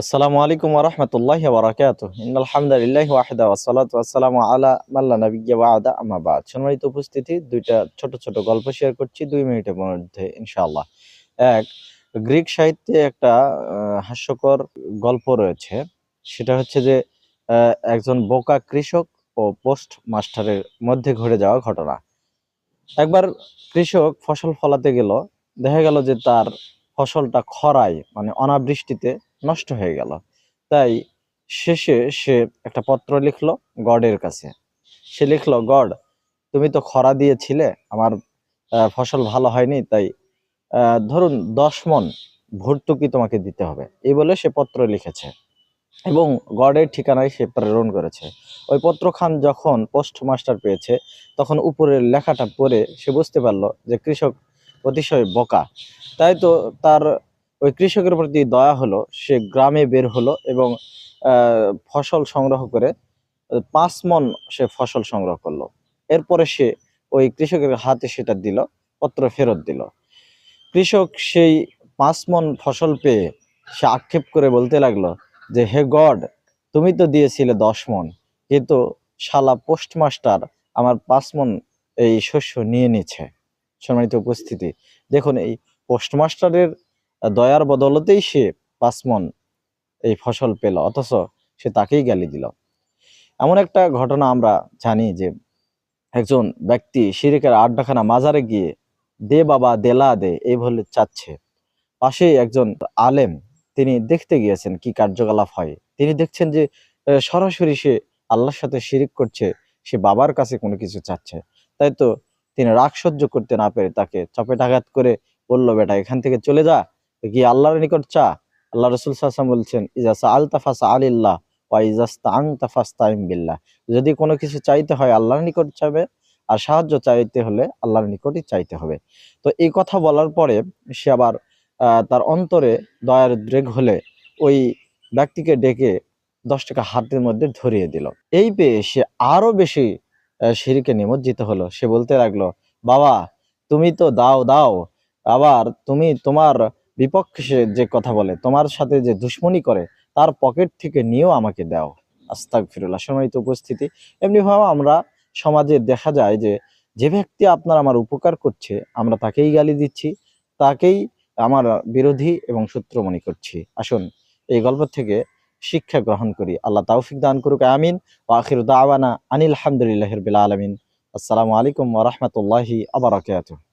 আসসালামু আলাইকুম ওরহমতুল্লাহ বারাকাত আলহামদুলিল্লাহ ওয়াহিদা ওয়াসালাত ওয়াসালামু আলা মাল্লা নবিয়্যা ওয়াদা আম্মা বাদ। সম্মানিত উপস্থিতি, দুইটা ছোট ছোট গল্প শেয়ার করছি দুই মিনিটের মধ্যে, ইনশাআল্লাহ। এক, গ্রিক সাহিত্যে একটা হাস্যকর গল্প রয়েছে। সেটা হচ্ছে যে একজন বোকা কৃষক ও পোস্ট মাস্টারের মধ্যে ঘটে যাওয়া ঘটনা। একবার কৃষক ফসল ফলাতে গেল, দেখা গেল যে তার ফসলটা খরায় মানে অনাবৃষ্টিতে নষ্ট হয়ে গেল। তাই শেষে সে একটা পত্র লিখলো গডের কাছে। সে লিখলো, গড, তুমি তো খরা দিয়েছিলে, আমার ফসল ভালো হয়নি, তাই ধরুন দশ মন ভর্তুকি তোমাকে দিতে হবে। এই বলে সে পত্র লিখেছে। এবং গডের ঠিকানায় সে প্রেরণ করেছে। ওই পত্রখান যখন পোস্ট মাস্টার পেয়েছে, তখন উপরের লেখাটা পড়ে সে বুঝতে পারল যে কৃষক অতিশয় বোকা। তাই তো তার ওই কৃষকের প্রতি দয়া হলো, সে গ্রামে বের হলো এবং ফসল সংগ্রহ করে পাঁচ মন সে ফসল সংগ্রহ করল। এরপরে সে ওই কৃষকের হাতে সেটা দিল, পত্র ফেরত দিল। কৃষক সেই পাঁচ মন ফসল পেয়ে সে আক্ষেপ করে বলতে লাগল যে, হে গড, তুমি তো দিয়েছিলে দশ মন কিন্তু শালা পোস্টমাস্টার আমার পাঁচ মন এই শস্য নিয়ে নিচ্ছে। সম্মানিত উপস্থিতি। দেখুন, এই পোস্টমাস্টারের দয়ার বদলতেই সে পাঁচ মন এই ফসল পেল, অথচ সে তাকেই গালি দিল। এমন একটা ঘটনা আমরা জানি যে, একজন ব্যক্তি শিরিকের আড্ডাখানা মাজারে গিয়ে, দে বাবা, দেলা দে এই বলে চাচ্ছে। পাশেই একজন আলেম, তিনি দেখতে গিয়েছেন কি কার্যকলাপ হয়। তিনি দেখছেন যে সরাসরি সে আল্লাহর সাথে শিরিক করছে, সে বাবার কাছে কোনো কিছু চাচ্ছে। তাই তো তিনি রাগ সহ্য করতে না পেরে তাকে চপেটাঘাত করে বলল, বেটা, এখান থেকে চলে যা গিয়ে আল্লাহর নিকট চা। আল্লাহ রসুল সাল্লাম বলছেন ইজাসা আল তাফাসা আলিল্লাহ ওয়া বিল্লাহ। যদি কোনো কিছু চাইতে হয় আল্লাহর নিকট চাবে আর সাহায্য চাইতে হলে আল্লাহর নিকটই চাইতে হবে। তো এই কথা বলার পরে সে আবার তার অন্তরে দয়ার উদ্রেক হলে ওই ব্যক্তিকে ডেকে দশ টাকা হাতের মধ্যে ধরিয়ে দিল। এই পেয়ে সে আরও বেশি শিরকে নিমজ্জিত হলো। সে বলতে লাগল, বাবা, তুমি তো দাও দাও। আবার তুমি তোমার বিপক্ষে যে কথা বলে, তোমার সাথে যে দুশ্মনী করে, তার পকেট থেকে নিয়েও আমাকে দাও। আস্তাক ফিরুল্লাহ সম্মানিত উপস্থিতি, এমনি ভাবে আমরা সমাজে দেখা যায় যে যে ব্যক্তি আপনার আমার উপকার করছে, আমরা তাকেই গালি দিচ্ছি, তাকেই আমার বিরোধী এবং শত্রু মনে করছি। আসুন, এই গল্প থেকে শিক্ষা গ্রহণ করি। আল্লাহ তৌফিক দান করুক, আমিন। ও আখির দাওয়ানা আনিল আলহামদুলিল্লাহ বিল আলমিন। আসসালামু আলাইকুম ওরহমতুল্লাহি আবরাকাতুহ